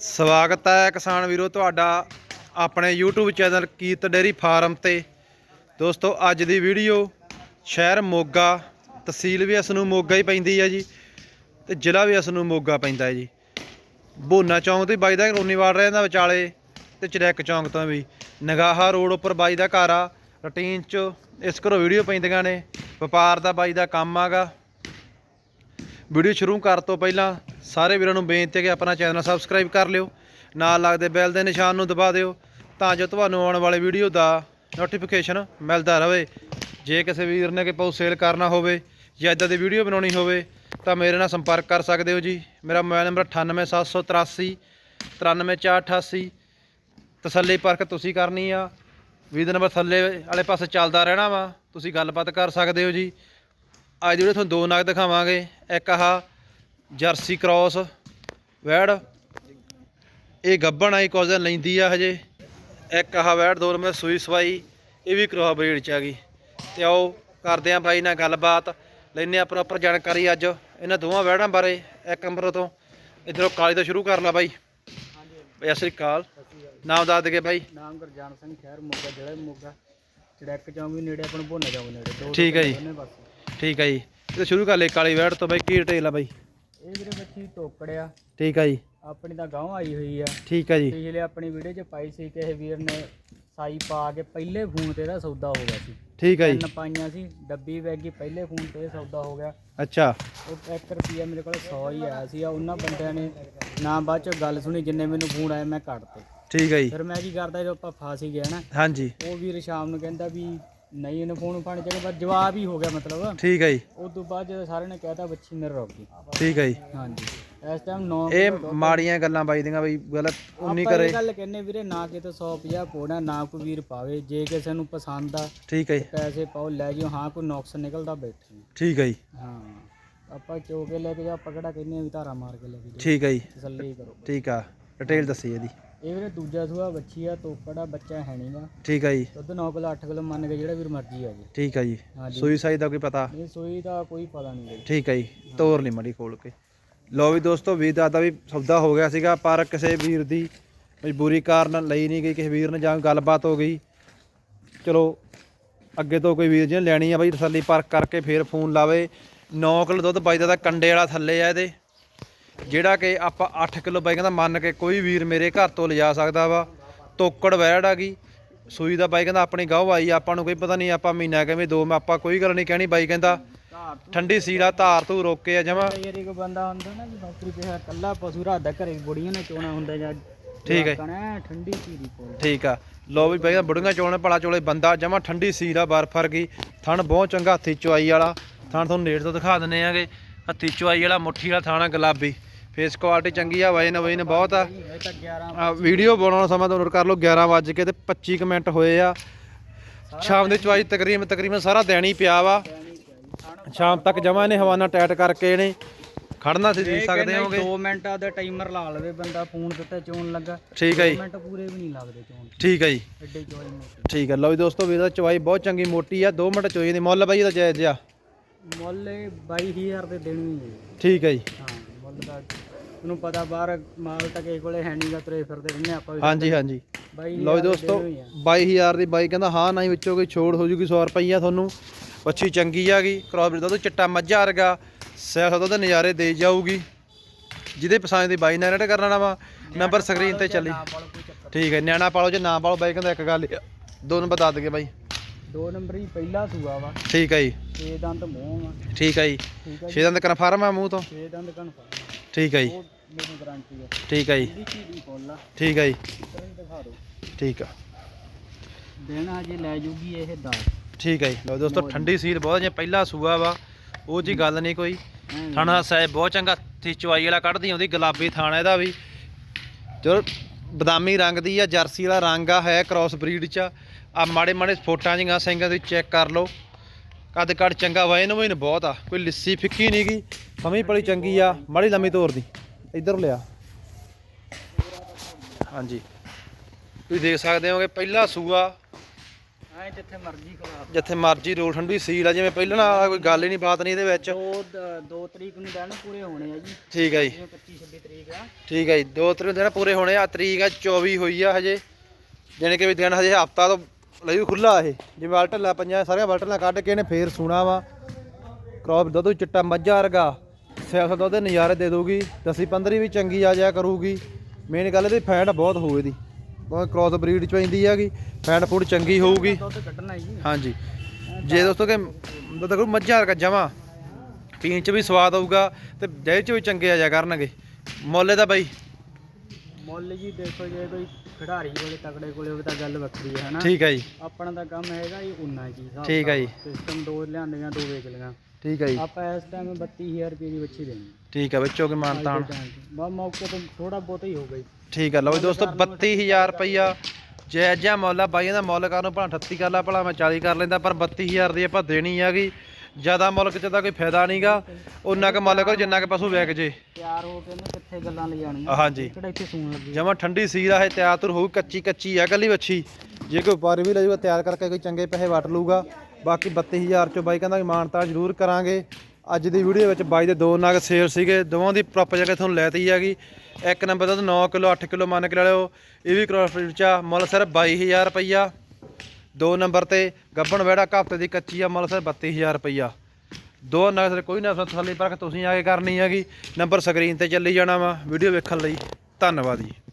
ਸਵਾਗਤ ਹੈ ਕਿਸਾਨ ਵੀਰੋ ਤੁਹਾਡਾ ਆਪਣੇ YouTube channel Kirat dairy farm ਤੇ। ਦੋਸਤੋ, ਅੱਜ ਦੀ ਵੀਡੀਓ ਸ਼ਹਿਰ ਮੋਗਾ, ਤਹਿਸੀਲ ਵੀ ਇਸ ਨੂੰ ਮੋਗਾ ਹੀ ਪੈਂਦੀ ਹੈ ਜੀ ਤੇ ਜ਼ਿਲ੍ਹਾ ਵੀ ਇਸ ਨੂੰ ਮੋਗਾ ਪੈਂਦਾ ਹੈ ਜੀ। ਬੋਨਾ ਚੌਂਕ ਤੇ ਬਾਈ ਦਾ ਰੋਨੀਵਾਲ ਰਹਿੰਦਾ ਵਿਚਾਲੇ ਤੇ ਚੜੈਕ ਚੌਂਕ ਤੋਂ ਵੀ। ਨਗਾਹਾ ਰੋਡ ਉੱਪਰ ਬਾਈ ਦਾ ਘਰ ਆ, ਰੂਟੀਨ ਚ ਇਸ ਘਰੋਂ ਵੀਡੀਓ ਪੈਂਦੀਆਂ ਨੇ। ਵਪਾਰ ਦਾ ਬਾਈ ਦਾ ਕੰਮ ਆਗਾ। ਵੀਡੀਓ ਸ਼ੁਰੂ ਕਰਨ ਤੋਂ ਪਹਿਲਾਂ ਸਾਰੇ ਵੀਰਾਂ ਨੂੰ ਬੇਨਤੀ ਹੈ ਕਿ ਆਪਣਾ ਚੈਨਲ ਸਬਸਕ੍ਰਾਈਬ ਕਰ ਲਿਓ, ਨਾਲ ਲੱਗਦੇ ਬੈਲ ਦੇ ਨਿਸ਼ਾਨ ਨੂੰ ਦਬਾ ਦਿਓ ਤਾਂ ਜੋ ਤੁਹਾਨੂੰ ਆਉਣ ਵਾਲੇ ਵੀਡੀਓ ਦਾ ਨੋਟੀਫਿਕੇਸ਼ਨ ਮਿਲਦਾ ਰਹੇ। ਜੇ ਕਿਸੇ ਵੀਰ ਨੇ ਕਿ ਪਾਉ ਸੇਲ ਕਰਨਾ ਹੋਵੇ ਜਾਂ ਇਦਾਂ ਦੀ ਵੀਡੀਓ ਬਣਾਉਣੀ ਹੋਵੇ ਤਾਂ ਮੇਰੇ ਨਾਲ ਸੰਪਰਕ ਕਰ ਸਕਦੇ ਹੋ ਜੀ। ਮੇਰਾ ਮੋਬਾਈਲ ਨੰਬਰ 98783 93488 ਤਸੱਲੀ ਪਰਖ ਤੁਸੀਂ ਕਰਨੀ ਆ। ਵੀਰ ਨੰਬਰ ਥੱਲੇ ਵਾਲੇ ਪਾਸੇ ਚੱਲਦਾ ਰਹਿਣਾ ਵਾ, ਤੁਸੀਂ ਗੱਲਬਾਤ ਕਰ ਸਕਦੇ ਹੋ ਜੀ। ਅੱਜ ਜਿਹੜੇ ਤੁਹਾਨੂੰ ਦੋ ਨਗ ਦਿਖਾਵਾਂਗੇ। ਇੱਕ ਆਹ ਜਰਸੀ ਕ੍ਰਾਸ ਵੈੜ। ਇਹ ਗੱਬਣ ਆਈ ਦਿਨ ਲੈਂਦੀ ਆ ਹਜੇ। ਇੱਕ ਆਹ ਵੈੜ ਦੋ ਨੰਬਰ ਸੂਈ ਸਵਾਈ ਇਹ ਵੀ ਕ੍ਰਾਸ ਬਰੀਡ ਚ ਆ ਗਈ। ਤੇ ਆਓ ਕਰਦੇ ਆਂ ਬਾਈ ਨਾਲ ਗੱਲਬਾਤ। ਲੈਨੇ ਆ ਪ੍ਰੋਪਰ ਜਾਣਕਾਰੀ ਅੱਜ ਇਹਨਾਂ ਦੋਵਾਂ ਵੈੜਾਂ ਬਾਰੇ ਇੱਕ ਨੰਬਰ ਤੋਂ। ਇਧਰੋਂ ਕਾਲੀ ਤੋਂ ਸ਼ੁਰੂ ਕਰ ਲਾ ਬਾਈ। ਬਈ ਸਤਿ ਸ੍ਰੀ ਅਕਾਲ। ਨਾਮ ਦੱਸ ਦਗੇ ਬਾਈ। ਨਾਮ ਗੁਰਜਾਨ ਸਿੰਘ ਖੈਰ ਮੋਗਾ ਜਿਹੜਾ ਮੋਗਾ। ਚੜੈਕ ਚੌਂਕ ਵੀ ਨੇੜੇ ਆਪਣਾ ਭੋਨਾ ਚੌਂਕ ਨੇੜੇ। ਦੋ ਠੀਕ ਹੈ ਜੀ। ਠੀਕ ਆ ਜੀ। ਤੇ ਸ਼ੁਰੂ ਕਰ ਲੈ ਕਾਲੀ ਵੈੜ ਤੋਂ ਬਾਈ ਕੀ ਡਿਟੇਲ ਆ ਬਾਈ। ਇਹ ਵੀਰੇ ਬੱਚੀ ਟੋਕੜਿਆ। ਠੀਕ ਆ ਜੀ। ਆਪਣੀ ਤਾਂ ਗਾਂਵ ਆਈ ਹੋਈ ਆ। ਠੀਕ ਆ ਜੀ। ਪਿਛਲੇ ਆਪਣੀ ਵੀਡੀਓ 'ਚ ਪਾਈ ਸੀ ਕਿਸੇ ਵੀਰ ਨੇ ਸਾਈ ਪਾ ਕੇ ਪਹਿਲੇ ਫੋਨ ਤੇ ਇਹਦਾ ਸੌਦਾ ਹੋ ਗਿਆ ਸੀ। ਠੀਕ ਆ ਜੀ। ਤਿੰਨ ਪਾਈਆਂ ਸੀ ਡੱਬੀ ਵੈਗੀ ਪਹਿਲੇ ਫੋਨ ਤੇ ਇਹ ਸੌਦਾ ਹੋ ਗਿਆ। ਅੱਛਾ। ਉਹ 1 ਰੁਪਿਆ ਮੇਰੇ ਕੋਲ 100 ਹੀ ਆਇਆ ਸੀ ਆ ਉਹਨਾਂ ਬੰਦਿਆਂ ਨੇ ਨਾ ਬਾਅਦ ਚ ਗੱਲ ਸੁਣੀ ਜਿੰਨੇ ਮੈਨੂੰ ਫੋਨ ਆਏ ਮੈਂ ਕੱਟਤੇ ਠੀਕ ਆ ਜੀ। ਫਿਰ ਮੈਂ ਕੀ ਕਰਦਾ ਜਦੋਂ ਆਪਾਂ ਫਸ ਹੀ ਗਿਆ ਨਾ ਹਾਂਜੀ। ਉਹ ਵੀਰ ਸ਼ਾਮ ਨੂੰ ਕਹਿੰਦਾ ਵੀ ਨਹੀਂ ਇਹਨੂੰ ਫੋਨ ਫਾਣ ਚਾਹੀਦਾ ਪਰ ਜਵਾਬ ਹੀ ਹੋ ਗਿਆ ਮਤਲਬ। ਠੀਕ ਆ ਜੀ। ਉਸ ਤੋਂ ਬਾਅਦ ਜਦੋਂ ਸਾਰਿਆਂ ਨੇ ਕਹਿਤਾ ਬੱਚੀ ਮੇਰੇ ਰੁਕ ਗਈ ਠੀਕ ਆ ਜੀ। ਹਾਂਜੀ। ਇਸ ਟਾਈਮ 9 ਇਹ ਮਾੜੀਆਂ ਗੱਲਾਂ ਬਾਈ ਦੀਆਂ ਬਈ ਗਲਤ ਉਨੀ ਕਰੇ ਇਹ ਗੱਲ ਕਹਿੰਨੇ ਵੀਰੇ ਨਾ ਕਿਤੇ 150 ਪੋੜਾ ਨਾ ਕੋਈ ਵੀਰ ਪਾਵੇ। ਜੇ ਕਿਸੇ ਨੂੰ ਪਸੰਦ ਆ ਠੀਕ ਜੀ। ਪੈਸੇ ਪਾਓ ਲੈ ਜਿਓ। ਹਾਂ ਕੋਈ ਨੁਕਸ ਨਿਕਲਦਾ ਬੈਠੇ ਠੀਕ ਆ ਜੀ। ਹਾਂ। ਆਪਾਂ ਚੋ ਕੇ ਲੈ ਕੇ ਜਾ ਆਪਾਂ ਕਿਹੜਾ ਕਹਿੰਨੇ ਵੀ ਧਾਰਾ ਮਾਰ ਕੇ ਲੈ ਕੇ ਠੀਕ ਆ ਜੀ। ਤਸੱਲੀ ਕਰੋ। ਠੀਕ ਆ। ਡਿਟੇਲ ਦੱਸੀ ਇਹਦੀ। ਇਹ ਵੀਰੇ ਦੂਜਾ ਸੂਆ ਬੱਚੀ ਆ ਤੋਕੜਾ ਬੱਚਾ ਹੈ ਨਹੀਂਗਾ ਠੀਕ ਆ ਜੀ। ਦੁੱਧ 9 ਕਿਲੋ 8 ਕਿਲੋ ਮੰਨ ਕੇ ਜਿਹੜਾ ਵੀਰ ਮਰਜ਼ੀ ਆ ਜੀ। ਠੀਕ ਆ ਜੀ। ਹਾਂਜੀ। ਸੂਈ ਸਾਈ ਦਾ ਕੋਈ ਪਤਾ? ਇਹ ਸੂਈ ਦਾ ਕੋਈ ਪਤਾ ਨਹੀਂ ਜੀ ਠੀਕ ਆ ਜੀ। ਤੋਰ ਲਈ ਮੜੀ ਖੋਲ ਕੇ। ਲੋ ਵੀ ਦੋਸਤੋ ਵੀਰ ਦਾ ਵੀ ਸੌਦਾ ਹੋ ਗਿਆ ਸੀਗਾ ਪਰ ਕਿਸੇ ਵੀਰ ਦੀ ਮਜਬੂਰੀ ਕਾਰਨ ਲਈ ਨਹੀਂ ਗਈ ਕਿਸੇ ਵੀਰ ਨੇ ਜਾਂ ਗੱਲਬਾਤ ਹੋ ਗਈ। ਚਲੋ ਅੱਗੇ ਤੋਂ ਕੋਈ ਵੀਰ ਜੀ ਨੇ ਲੈਣੀ ਆ ਬਾਈ ਤਸੱਲੀ ਪਰਖ ਕਰਕੇ ਫੇਰ ਫੋਨ ਲਾਵੇ। 9 ਕਿਲੋ ਦੁੱਧ ਬਾਈ ਦਾ ਤਾਂ ਕੰਡੇ ਵਾਲਾ ਥੱਲੇ ਆ ਇਹਦੇ। ਜਿਹੜਾ ਕਿ ਆਪਾਂ 8 ਕਿਲੋ ਬਾਈ ਕਹਿੰਦਾ ਮੰਨ ਕੇ ਕੋਈ ਵੀਰ ਮੇਰੇ ਘਰ ਤੋਂ ਲਿਜਾ ਸਕਦਾ ਵਾ ਤੋਕੜ ਵੈੜ ਆ ਗਈ। ਸੂਈ ਦਾ ਬਾਈ ਕਹਿੰਦਾ ਆਪਣੀ ਗਾਹ ਆਈ ਆਪਾਂ ਨੂੰ ਕੋਈ ਪਤਾ ਨਹੀਂ ਆਪਾਂ ਮਹੀਨਾ ਕਿਵੇਂ ਦੋ ਮੈਂ ਆਪਾਂ ਕੋਈ ਗੱਲ ਨਹੀਂ ਕਹਿਣੀ ਬਾਈ ਕਹਿੰਦਾ। ਠੰਡੀ ਸੀੜਾ ਧਾਰ ਤੂੰ ਰੋਕੇ ਆ ਜਮਾ। ਕਈ ਵਾਰੀ ਕੋਈ ਬੰਦਾ ਹੁੰਦਾ ਨਾ ਵੀ ਨੌਕਰੀ ਤੇ ਕੱਲਾ ਪਸ਼ੂ ਰਾਤ ਦਾ ਘਰੇ ਬੁੜੀਆਂ ਨੇ ਚੋਣਾ ਹੁੰਦਾ ਜਾਂ ਠੀਕ ਹੈ। ਠੰਡੀ ਕੋਲ ਠੀਕ ਆ। ਲੋ ਵੀ ਬਾਈ ਬੁੜੀਆਂ ਚੋਣੇ ਭਲਾ ਚੋਲੇ ਬੰਦਾ ਜਮਾ ਠੰਡੀ ਸੀੜ ਬਰਫ ਵਰਗੀ। ਥਣ ਬਹੁਤ ਚੰਗਾ ਹੱਥੀ ਚੁਆਈ ਵਾਲਾ। ਥਣ ਤੁਹਾਨੂੰ ਨੇੜ ਤੋਂ ਦਿਖਾ ਦਿੰਨੇ ਆਗੇ। ਹੱਥੀ ਚੁਆਈ ਵਾਲਾ ਮੁੱਠੀ ਵਾਲਾ ਥਾਣਾ ਗੁਲਾਬੀ। ਫੇਸ ਕੁਆਲਿਟੀ ਚੰਗੀ ਆ ਵਜਨ ਵਜਨ ਬਹੁਤ ਆ। ਇਹ ਤਾਂ 11 ਆ ਵੀਡੀਓ ਬਣਾਉਣ ਸਮਾਂ ਤੋਂ ਨੋਟ ਕਰ ਲਓ 11 ਵਜ ਕੇ ਤੇ 25 ਕੁ ਮਿੰਟ ਹੋਏ ਆ। ਸ਼ਾਮ ਦੀ ਚੁਆਈ ਤਕਰੀਬਨ ਤਕਰੀਬਨ ਸਾਰਾ ਦਿਨ ਹੀ ਪਿਆ ਵਾ। ਸ਼ਾਮ ਤੱਕ ਜਮਾ ਇਹਨੇ ਹਵਾਨਾ ਟਾਈਟ ਕਰਕੇ ਇਹਨੇ ਖੜਨਾ ਸੀ ਦੇਖ ਸਕਦੇ ਹੋਗੇ। 2 ਮਿੰਟਾਂ ਦਾ ਟਾਈਮਰ ਲਾ ਲਵੇ ਬੰਦਾ ਫੋਨ ਤੇ ਚੋਣ ਲੱਗਾ। ਠੀਕ ਆ ਜੀ। 2 ਮਿੰਟ ਪੂਰੇ ਵੀ ਨਹੀਂ ਲੱਗਦੇ ਚੋਣ। ਠੀਕ ਆ ਜੀ। ਐਡੇ ਚੋਈ ਮੋਟੀ ਠੀਕ ਆ ਲਓ ਜੀ ਦੋਸਤੋ ਵੀਰ ਦਾ ਚਵਾਈ ਬਹੁਤ ਚੰਗੀ ਮੋਟੀ ਆ 2 ਮਿੰਟ ਚੋਈ ਦੀ ਮੁੱਲ ਬਾਈ ਇਹਦਾ ਜਾਇਜ਼ ਆ। ਮੁੱਲ ਇਹ 22000 ਦੇ ਦੇਣੀ ਹੈ ਠੀਕ ਹੈ ਜੀ। ਹਾਂ। ਮੁੱਲ ਦਾ ਤੁਹਾਨੂੰ ਪਤਾ ਬਾਹਰ ਮਾਲ ਤਾਂ ਕਿਸੇ ਕੋਲੇ ਹੈ ਨਹੀਂਗਾ ਤੁਰੇ ਫਿਰਦੇ ਰਹਿੰਦੇ ਆਪਾਂ ਵੀ ਹਾਂਜੀ ਹਾਂਜੀ। ਬਾਈ ਲਓ ਜੀ ਦੋਸਤੋ 22000 ਦੀ ਬਾਈ ਕਹਿੰਦਾ ਹਾਂ ਨਹੀਂ ਵਿੱਚੋਂ ਕੋਈ ਛੋੜ ਹੋ ਜੂਗੀ 100 ਰੁਪਈਆ ਤੁਹਾਨੂੰ। ਬੱਚੀ ਚੰਗੀ ਆਗੀ ਕ੍ਰੋਸ ਬਰੀਡ ਦਾ ਚਿੱਟਾ ਮੱਝਾ ਵਰਗਾ। ਸੈਫ ਦਾ ਨਜ਼ਾਰੇ ਦੇ ਜਾਊਗੀ। ਜਿਹਦੇ ਪਸੰਦ ਦੀ ਬਾਈ ਨਾਲ ਕਰਨਾ ਵਾ ਨੰਬਰ ਸਕਰੀਨ ਤੇ ਚੱਲੀ। ਠੀਕ ਹੈ ਨਿਆਣਾ ਪਾਲੋ ਜੇ ਨਾ ਪਾਲੋ ਬਾਈ ਕਹਿੰਦਾ ਇੱਕ ਗੱਲ ਆ। ਦੋ ਨੰਬਰ ਦੱਸ ਦਗੇ ਬਾਈ। ਦੋ ਨੰਬਰ ਹੀ ਪਹਿਲਾ ਸੂਆ ਵਾ। ਠੀਕ ਹੈ ਜੀ। ਛੇ ਦੰਦ ਮੂੰਹ ਵਾ। ਠੀਕ ਹੈ ਜੀ। ਠੀਕ ਹੈ ਛੇ ਦੰਦ ਕਨਫਰਮ ਆ ਮੂੰਹ ਤੋਂ? ਛੇ ਦੰਦ ਕਨਫਰਮ ਠੀਕ ਹੈ ਜੀ। ਉਹ ਮੈਨੂੰ ਗਾਰੰਟੀ ਹੈ ਠੀਕ ਹੈ ਜੀ। ਇਹਦੀ ਕੀ ਦੀ ਫੁੱਲ ਆ। ਠੀਕ ਹੈ ਜੀ। ਇਤਰਾ ਹੀ ਦਿਖਾ ਦਿਓ ਠੀਕ ਆ। ਦਿਨ ਹਜੇ ਲੈ ਜੂਗੀ ਇਹ 10 ਠੀਕ ਹੈ ਜੀ। ਲਓ ਦੋਸਤੋ ਠੰਡੀ ਸੀਲ ਬਹੁਤ ਜੇ ਪਹਿਲਾ ਸੂਆ ਵਾ ਉਹ ਜੀ ਗੱਲ ਨਹੀਂ ਕੋਈ। ਥਾਣਾ ਸਾਹਿਬ ਬਹੁਤ ਚੰਗਾ ਥੀ ਚਵਾਈ ਵਾਲਾ ਕੱਢਦੀ ਆਉਂਦੀ ਗੁਲਾਬੀ ਥਾਣਾ ਇਹਦਾ ਵੀ। ਜੋ ਬਦਾਮੀ ਰੰਗ ਦੀ ਆ ਜਰਸੀ ਵਾਲਾ ਰੰਗ ਆ ਹੈ ਕ੍ਰਾਸ ਬਰੀਡ ਚ ਆ ਮਾੜੇ ਮਾੜੇ ਫੋਟਾਂ ਜਿਹੀਆਂ ਸਿੰਘਾਂ ਦੀ ਚੈੱਕ ਕਰ ਲਓ। ਕੱਦ ਕੱਦ ਚੰਗਾ ਵਜਨ ਵਜਨ ਬਹੁਤ ਆ। ਕੋਈ ਲਿੱਸੀ ਫਿੱਕੀ ਨਹੀਂ ਗੀ ਸਮਝ ਪਲੀ ਚੰਗੀ ਆ ਮਾੜੀ ਲੰਮੀ ਤੋਰ ਦੀ। ਇੱਧਰ ਲਿਆ। ਹਾਂਜੀ। ਤੁਸੀਂ ਦੇਖ ਸਕਦੇ ਹੋਗੇ ਪਹਿਲਾ ਸੂਆ। ਐ ਜਿੱਥੇ ਮਰਜ਼ੀ ਖਵਾ ਜਿੱਥੇ ਮਰਜ਼ੀ ਰੋਲ ਠੰਡੀ ਸੀਲ ਆ ਜਿਵੇਂ ਪਹਿਲਾਂ ਨਾਲ ਕੋਈ ਗੱਲ ਹੀ ਨਹੀਂ ਬਾਤ ਨਹੀਂ ਇਹਦੇ ਵਿੱਚ। ਦੋ ਦ- ਤਰੀਕ ਨੂੰ ਦਿਨ ਪੂਰੇ ਹੋਣੇ ਆ ਜੀ। ਠੀਕ ਹੈ ਜੀ। ਜਿਵੇਂ 25 26 ਤਰੀਕ ਆ। ਠੀਕ ਹੈ ਜੀ ਦੋ ਤਿੰਨ ਦਿਨ ਪੂਰੇ ਹੋਣੇ ਆ। ਤਰੀਕ ਆ 24 ਹੋਈ ਆ ਹਜੇ। ਜਾਣੀ ਕਿ ਵੀ ਦਿਨ ਹਜੇ ਹਫਤਾ ਤੋਂ ਲਈ ਖੁੱਲਾ ਇਹ। ਜਿਵੇਂ ਵਲਟਲਾ ਪੰਜਾਂ ਸਾਰੀਆਂ ਵਲਟਲਾਂ ਕੱਢ ਕੇ ਇਹਨੇ ਫੇਰ ਸੂਣਾ ਵਾ। ਕ੍ਰੌਪ ਦੁੱਧ ਚਿੱਟਾ ਮੱਝਾ ਵਰਗਾ। ਸਿਆਸਤ ਦੁੱਧ ਦੇ ਨਜ਼ਾਰੇ ਦੇ ਦੂਗੀ ਦਸੀ 15 ਵੀ ਚੰਗੀ ਆ ਜਾਇਆ ਕਰੂਗੀ। ਮੇਨ ਗੱਲ ਇਹਦੀ ਫੈਟ ਬਹੁਤ ਹੋਊ ਇਹਦੀ। ਕ੍ਰੋਸ ਬਰੀਡ ਚ ਪੈਂਦੀ ਹੈਗੀ ਫੈਟ ਫੂਡ ਚੰਗੀ ਹੋਊਗੀ। ਹਾਂਜੀ। ਜੇ ਦੋਸਤੋ ਕਿ ਦੁੱਧ ਕਰੂ ਮੱਝਾਂ ਵਰਗਾ ਜਮਾ। ਪੀਣ ਚ ਵੀ ਸਵਾਦ ਆਊਗਾ ਤੇ ਦਹੀਂ ਚ ਵੀ ਚੰਗੇ ਆ ਜਾ ਕਰਨਗੇ। ਮੁੱਲ ਇਹਦਾ ਬਾਈ। ਮੁੱਲ ਜੀ ਦੇਖੋ ਜੇ ਕੋਈ ਖਿਡਾਰੀ ਕੋਲੇ ਤਕੜੇ ਕੋਲੇ ਹੋਵੇ ਤਾਂ ਗੱਲ ਵੱਖਰੀ ਹੈ ਹਨਾ? ਠੀਕ ਹੈ ਜੀ। ਆਪਣਾ ਤਾਂ ਕੰਮ ਹੈਗਾ ਜੀ ਉਨਾ ਜੀ ਹਿਸਾਬ ਠੀਕ ਹੈ ਜੀ। ਸਿਸਟਮ ਦੋ ਲਿਆਂਦੀਆਂ ਦੋ ਵੇਚ ਲਈਆਂ। ਠੀਕ ਹੈ ਜੀ। ਆਪਾਂ ਇਸ ਟਾਈਮ 32000 ਰੁਪਏ ਦੀ ਬੱਚੀ ਦੇਣੀ ਠੀਕ ਹੈ ਬੱਚੋ ਕੇ ਮਾਨਤਾਨ ਬਾ ਮੌਕੇ ਤੇ ਥੋੜਾ ਬਹੁਤ ਹੀ ਹੋ ਗਈ ਠੀਕ ਹੈ ਲਓ ਜੀ ਦੋਸਤੋ 32000 ਰੁਪਈਆ। ਜਾਇਜ਼ਾ ਮੁੱਲ ਬਾਈਆਂ ਦਾ ਮੁੱਲ ਕਰਨ ਭਲਾ 38 ਕਰ ਲਾ ਭਲਾ ਮੈਂ 40 ਕਰ ਲੈਂਦਾ ਪਰ 32000 ਦੀ ਆਪਾਂ ਦੇਣੀ ਹੈਗੀ। ਜ਼ਿਆਦਾ ਮੁੱਲ ਕਿਤੇ ਦਾ ਕੋਈ ਫਾਇਦਾ ਨਹੀਂਗਾ। ਉਹਨਾਂ ਕੁ ਮੁੱਲ ਕਰੋ ਜਿੰਨਾ ਕੁ ਪਸ਼ੂ ਵਿਕ ਜੇ। ਤਿਆਰ ਹੋ ਕੇ ਨੇ ਕਿੱਥੇ ਗੱਲਾਂ ਲੈ ਜਾਣੀਆਂ। ਹਾਂਜੀ। ਕਿਹੜਾ ਇੱਥੇ ਸੂਣ ਲੱਗੀ? ਜਮਾ ਠੰਡੀ ਸੀਰ ਆ ਇਹ ਤਿਆਰ ਤੁਰ ਹੋਊ ਕੱਚੀ ਕੱਚੀ ਆ ਕੱਲੀ ਵੱਛੀ। ਜੇ ਕੋਈ ਵਪਾਰੀ ਵੀ ਲੈ ਜਾਊਗਾ ਤਿਆਰ ਕਰਕੇ ਕੋਈ ਚੰਗੇ ਪੈਸੇ ਵਟ ਲੂਗਾ ਬਾਕੀ 32000 ਚੋਂ ਬਾਈ ਕਹਿੰਦਾ ਵੀ ਮਾਨਤਾ ਜ਼ਰੂਰ ਕਰਾਂਗੇ। ਅੱਜ ਦੀ ਵੀਡੀਓ ਵਿੱਚ ਬਾਈ ਦੇ ਦੋ ਨਗ ਸੇਲ ਸੀਗੇ। ਦੋਵਾਂ ਦੀ ਪ੍ਰੋਪਰ ਜਗ੍ਹਾ ਤੁਹਾਨੂੰ ਲੈਤੀ ਹੈਗੀ। ਇੱਕ ਨੰਬਰ ਦਾ 9 ਕਿਲੋ 8 ਕਿਲੋ ਮੰਨ ਕੇ ਲੈ ਲਿਓ। ਇਹ ਵੀ ਕ੍ਰੋਸ ਚ ਆ, ਮੁੱਲ ਸਿਰਫ 22000 ਰੁਪਈਆ। ਦੋ ਨੰਬਰ ਤੇ ਗੱਬਣ ਵੜਾ ਹਫ਼ਤੇ ਦੀ ਕੱਚੀ ਆ, ਮੁੱਲ ਸਿਰਫ 32000 ਰੁਪਈਆ। ਦੋ ਨਗ ਕੋਈ ਨਾ ਤਸੱਲੀ ਪਰਖ, ਤੁਸੀਂ ਆ ਕੇ ਕਰਨੀ ਹੈਗੀ। ਨੰਬਰ ਸਕਰੀਨ ਤੇ ਚੱਲੀ ਜਾਣਾ ਵਾ, ਵੀਡੀਓ ਵੇਖਣ ਲਈ। ਧੰਨਵਾਦ ਜੀ।